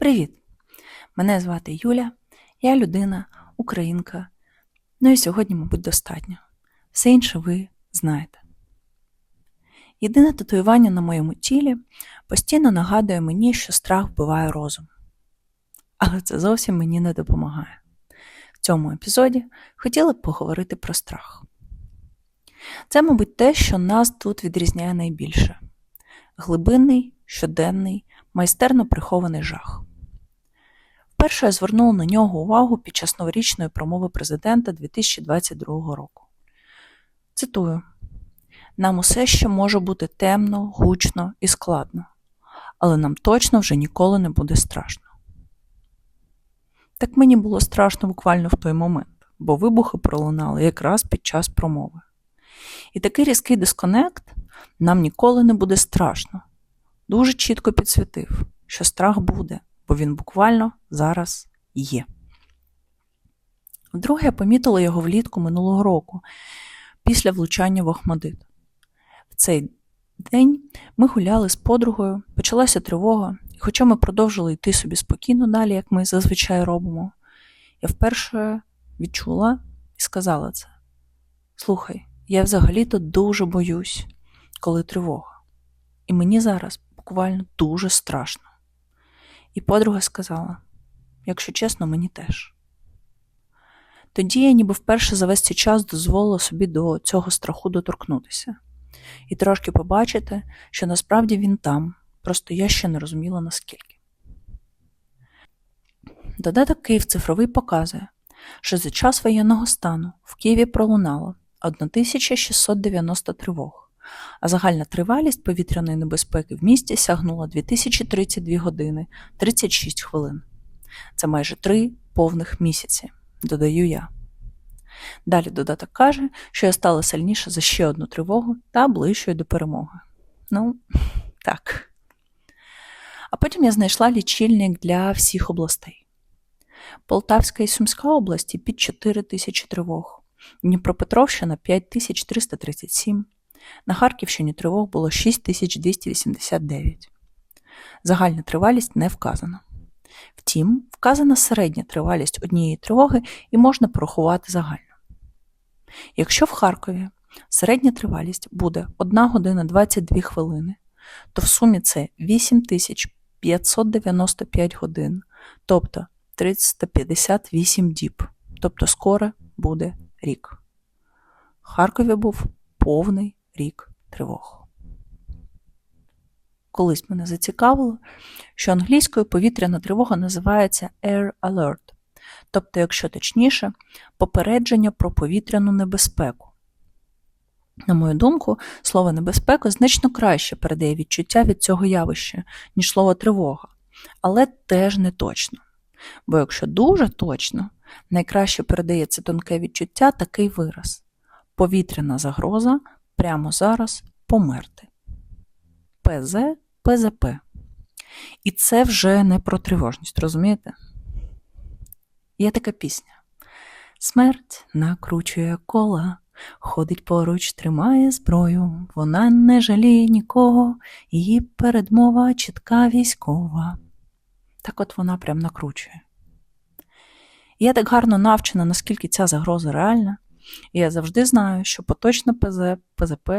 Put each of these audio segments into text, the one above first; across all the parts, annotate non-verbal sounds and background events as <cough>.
Привіт! Мене звати Юля, я людина, українка. Ну і сьогодні, мабуть, достатньо. Все інше ви знаєте. Єдине татуювання на моєму тілі постійно нагадує мені, що страх вбиває розум. Але це зовсім мені не допомагає. В цьому епізоді хотіла б поговорити про страх. Це, мабуть, те, що нас тут відрізняє найбільше глибинний, щоденний, майстерно прихований жах. Вперше я звернула на нього увагу під час новорічної промови президента 2022 року. Цитую: нам усе ще може бути темно, гучно і складно, але нам точно вже ніколи не буде страшно. Так мені було страшно буквально в той момент, бо вибухи пролунали якраз під час промови. І такий різкий дисконект нам ніколи не буде страшно. Дуже чітко підсвітив, що страх буде, бо він буквально зараз є. Вдруге я помітила його влітку минулого року, після влучання в Охмадит. В цей день ми гуляли з подругою, почалася тривога, і хоча ми продовжили йти собі спокійно далі, як ми зазвичай робимо, я вперше відчула і сказала це: Слухай, я взагалі-то дуже боюсь, коли тривога. І мені зараз буквально дуже страшно. І подруга сказала: якщо чесно, мені теж. Тоді я ніби вперше за весь цей час дозволила собі до цього страху доторкнутися і трошки побачити, що насправді він там, просто я ще не розуміла наскільки. Додаток Київ цифровий показує, що за час воєнного стану в Києві пролунало 1690 тривог, а загальна тривалість повітряної небезпеки в місті сягнула 2032 години 36 хвилин. Це майже три повних місяці, додаю я. Далі додаток каже, що я стала сильніша за ще одну тривогу та ближчою до перемоги. Ну, так. А потім я знайшла лічильник для всіх областей. Полтавська і Сумська області під 4 тисячі тривог, Дніпропетровщина 5337, на Харківщині тривог було 6289. Загальна тривалість не вказана. Втім, вказана середня тривалість однієї тривоги і можна порахувати загально. Якщо в Харкові середня тривалість буде 1 година 22 хвилини, то в сумі це 8595 годин, тобто 358 діб, тобто скоро буде рік. В Харкові був повний рік тривог. Колись мене зацікавило, що англійською повітряна тривога називається Air Alert, тобто, якщо точніше, попередження про повітряну небезпеку. На мою думку, слово небезпека значно краще передає відчуття від цього явища, ніж слово тривога, але теж не точно. Бо якщо дуже точно, найкраще передається тонке відчуття такий вираз: повітряна загроза прямо зараз померти. ПЗ ПЗП. І це вже не про тривожність, розумієте? Є така пісня. Смерть накручує кола, ходить поруч, тримає зброю, вона не жаліє нікого, її передмова чітка військова. Так от вона прям накручує. Я так гарно навчена, наскільки ця загроза реальна, і я завжди знаю, що поточне ПЗ, ПЗП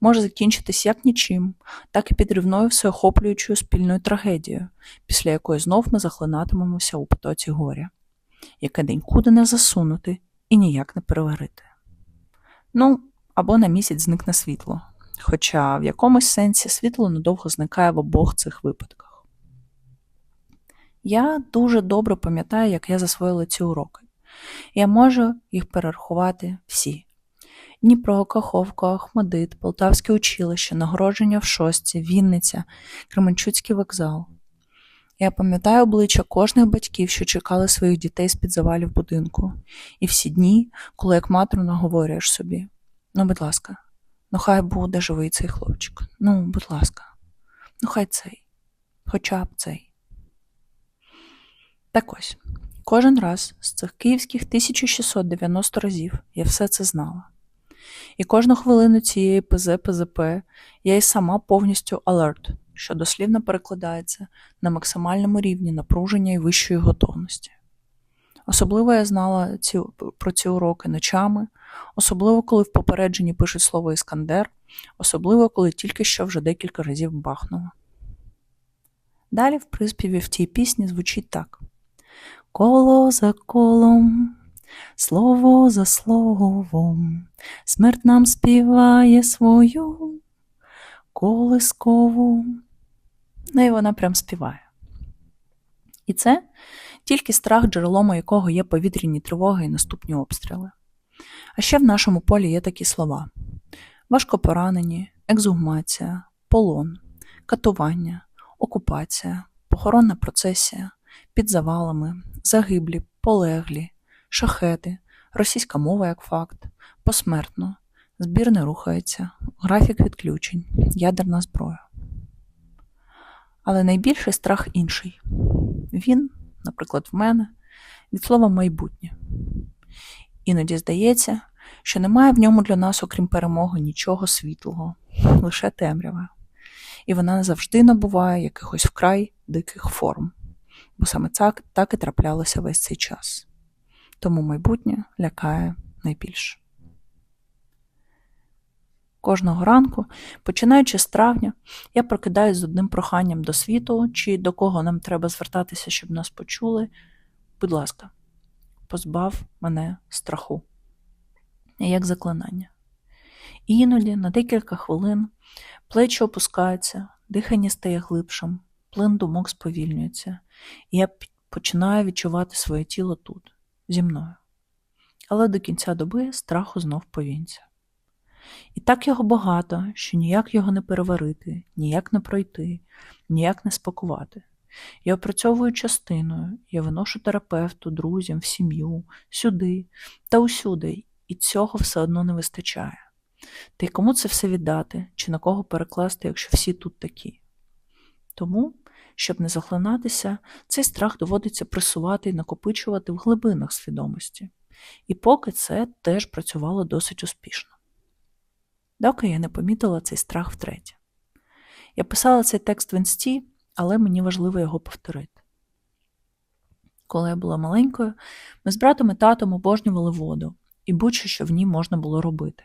може закінчитись як нічим, так і підривною всеохоплюючою спільною трагедією, після якої знов ми захлинатимемося у потоці горя, яке денькуди не засунути і ніяк не переварити. Ну, або на місяць зникне світло, хоча в якомусь сенсі світло надовго зникає в обох цих випадках. Я дуже добре пам'ятаю, як я засвоїла ці уроки. Я можу їх перерахувати всі: Дніпро, Каховка, Ахмадит, Полтавське училище, нагородження в Шостці, Вінниця, Кременчуцький вокзал. Я пам'ятаю обличчя кожних батьків, що чекали своїх дітей з-під завалів будинку, і всі дні, коли як матру наговорюєш собі: ну, будь ласка, ну хай буде живий цей хлопчик. Ну, будь ласка, ну хай цей, хоча б цей. Так ось. Кожен раз з цих київських 1690 разів я все це знала. І кожну хвилину цієї ПЗ-ПЗП я й сама повністю алерт, що дослівно перекладається на максимальному рівні напруження і вищої готовності. Особливо я знала ці, про ці уроки ночами, особливо коли в попередженні пишуть слово Іскандер, особливо коли тільки що вже декілька разів бахнуло. Далі в приспіві в тій пісні звучить так: Коло за колом, слово за словом, смерть нам співає свою колискову. Ну і вона прям співає. І це тільки страх, джерелом якого є повітряні тривоги і наступні обстріли. А ще в нашому полі є такі слова: важкопоранені, екзумація, полон, катування, окупація, похоронна процесія, під завалами, загиблі, полеглі, шахети, російська мова як факт, посмертно, збір не рухається, графік відключень, ядерна зброя. Але найбільший страх інший. Він, наприклад, в мене, від слова майбутнє. Іноді здається, що немає в ньому для нас, окрім перемоги, нічого світлого, лише темрява. І вона завжди набуває якихось вкрай диких форм, бо саме так, так і траплялося весь цей час. Тому майбутнє лякає найбільше. Кожного ранку, починаючи з травня, я прокидаюсь з одним проханням до світу, чи до кого нам треба звертатися, щоб нас почули. Будь ласка, позбав мене страху, як заклинання. Іноді на декілька хвилин плечі опускаються, дихання стає глибшим, плин думок сповільнюється, і я починаю відчувати своє тіло тут, зі мною. Але до кінця доби страху знов повінця. І так його багато, що ніяк його не переварити, ніяк не пройти, ніяк не спакувати. Я опрацьовую частиною, я виношу терапевту, друзям, в сім'ю, сюди та усюди, і цього все одно не вистачає. Та й кому це все віддати, чи на кого перекласти, якщо всі тут такі? Тому, щоб не захлинатися, цей страх доводиться пресувати і накопичувати в глибинах свідомості. І поки це теж працювало досить успішно. Доки я не помітила цей страх втретє. Я писала цей текст в інсті, але мені важливо його повторити. Коли я була маленькою, ми з братом і татом обожнювали воду і будь-що що в ній можна було робити.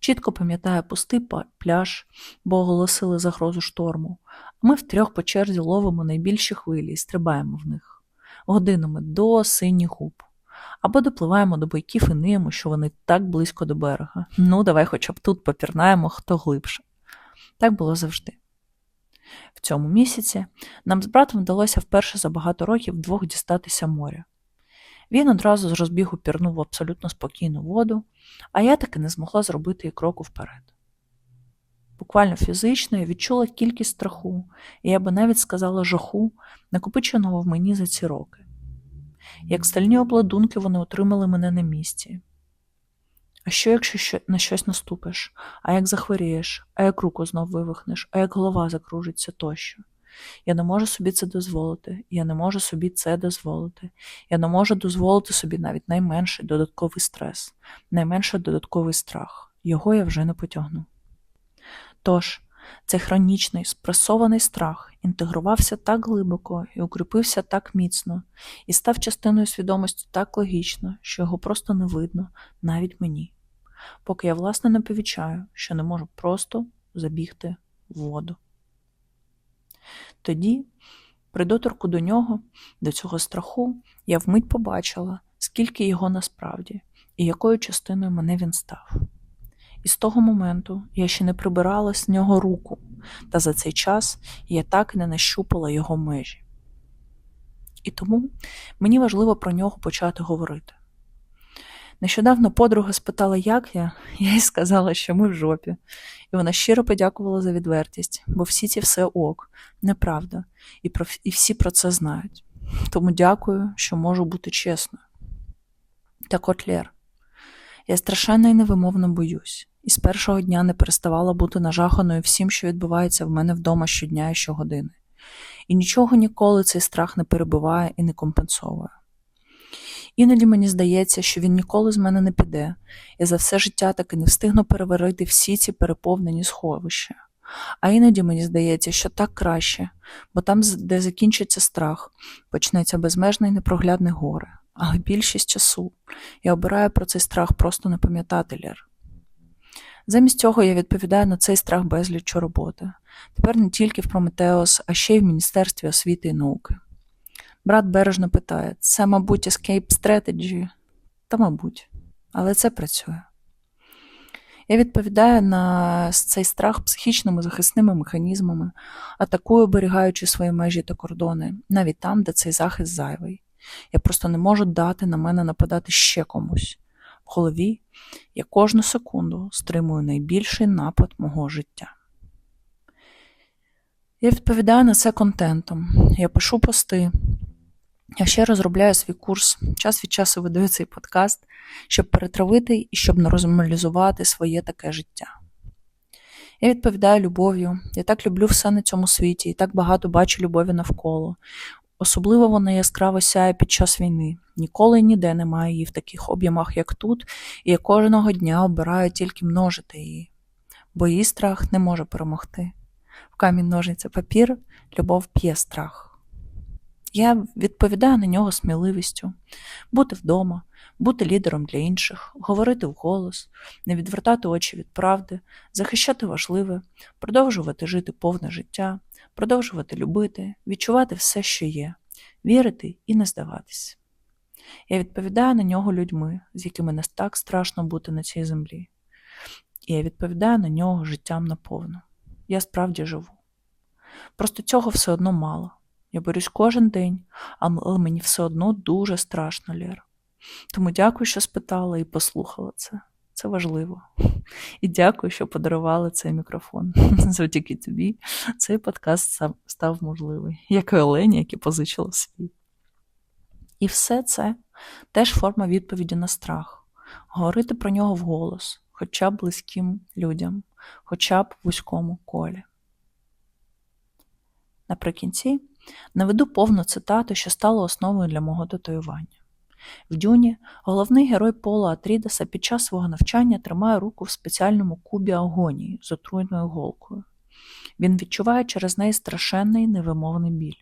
Чітко пам'ятаю пустий пляж, бо оголосили загрозу шторму, а ми втрьох по черзі ловимо найбільші хвилі і стрибаємо в них годинами до синіх губ. Або допливаємо до бойків і ниємо, що вони так близько до берега. Ну, давай хоча б тут попірнаємо хто глибше. Так було завжди. В цьому місяці нам з братом вдалося вперше за багато років вдвох дістатися моря. Він одразу з розбігу пірнув в абсолютно спокійну воду, а я таки не змогла зробити і кроку вперед. Буквально фізично я відчула кількість страху, і я би навіть сказала жаху, накопиченого в мені за ці роки. Як стальні обладунки вони отримали мене на місці. А що, якщо на щось наступиш, а як захворієш, а як руку знов вивихнеш, а як голова закружиться тощо? Я не можу собі це дозволити, я не можу собі це дозволити. Я не можу дозволити собі навіть найменший додатковий стрес, найменший додатковий страх. Його я вже не потягну. Тож, цей хронічний спресований страх інтегрувався так глибоко і укріпився так міцно, і став частиною свідомості так логічно, що його просто не видно навіть мені, поки я, власне, не повічаю, що не можу просто забігти в воду. Тоді, при доторку до нього, до цього страху, я вмить побачила, скільки його насправді і якою частиною мене він став. І з того моменту я ще не прибирала з нього руку, та за цей час я так і не нащупала його межі. І тому мені важливо про нього почати говорити. Нещодавно подруга спитала, як я, <laughs> я їй сказала, що ми в жопі, і вона щиро подякувала за відвертість, бо всі ці все ок, неправда, і, про, і всі про це знають. Тому дякую, що можу бути чесною. Так от Лєр, я страшенно і невимовно боюсь, і з першого дня не переставала бути нажаханою всім, що відбувається в мене вдома щодня і щогодини. І нічого ніколи цей страх не перебиває і не компенсовує. Іноді мені здається, що він ніколи з мене не піде, і за все життя таки не встигну переварити всі ці переповнені сховища. А іноді мені здається, що так краще, бо там, де закінчиться страх, почнеться безмежне і непроглядне горе. Але більшість часу я обираю про цей страх просто не пам'ятати Лєр. Замість цього я відповідаю на цей страх безліччю роботи. Тепер не тільки в Прометеос, а ще й в Міністерстві освіти і науки. Брат бережно питає: це, мабуть, escape strategy? Та, мабуть, але це працює. Я відповідаю на цей страх психічними захисними механізмами, атакую, оберігаючи свої межі та кордони, навіть там, де цей захист зайвий. Я просто не можу дати на мене нападати ще комусь. В голові я кожну секунду стримую найбільший напад мого життя. Я відповідаю на це контентом. Я пишу пости. Я ще розробляю свій курс. Час від часу видаю цей подкаст, щоб перетравити і щоб нормалізувати своє таке життя. Я відповідаю любов'ю. Я так люблю все на цьому світі і так багато бачу любові навколо. Особливо вона яскраво сяє під час війни. Ніколи ніде немає її в таких об'ємах, як тут, і я кожного дня обираю тільки множити її, бо її страх не може перемогти. В камінь ножниця папір любов п'є страх. Я відповідаю на нього сміливістю, бути вдома, бути лідером для інших, говорити вголос, не відвертати очі від правди, захищати важливе, продовжувати жити повне життя, продовжувати любити, відчувати все, що є, вірити і не здаватись. Я відповідаю на нього людьми, з якими не так страшно бути на цій землі. І я відповідаю на нього життям наповну. Я справді живу. Просто цього все одно мало. Я борюсь кожен день, але мені все одно дуже страшно, Лєра. Тому дякую, що спитала і послухала це. Це важливо. І дякую, що подарували цей мікрофон. <laughs> Завдяки тобі цей подкаст став можливий, як і Олені, які позичила свій. І все це теж форма відповіді на страх. Говорити про нього вголос, хоча б близьким людям, хоча б вузькому колі. Наприкінці наведу повну цитату, що стала основою для мого татуювання. В Дюні головний герой Пола Атрідеса під час свого навчання тримає руку в спеціальному кубі агонії з отруйною голкою. Він відчуває через неї страшенний невимовний біль.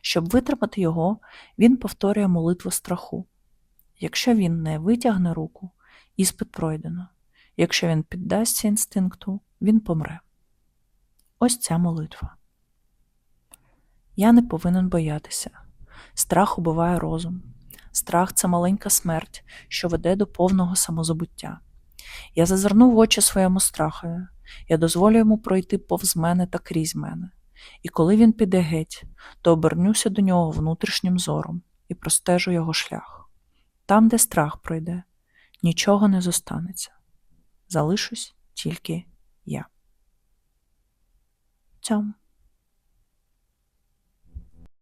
Щоб витримати його, він повторює молитву страху. Якщо він не витягне руку, іспит пройдено. Якщо він піддасться інстинкту, він помре. Ось ця молитва. Я не повинен боятися. Страх убиває розум. Страх це маленька смерть, що веде до повного самозабуття. Я зазирну в очі своєму страхові, я дозволю йому пройти повз мене та крізь мене. І коли він піде геть, то обернюся до нього внутрішнім зором і простежу його шлях. Там, де страх пройде, нічого не зостанеться. Залишусь тільки я. Цьому.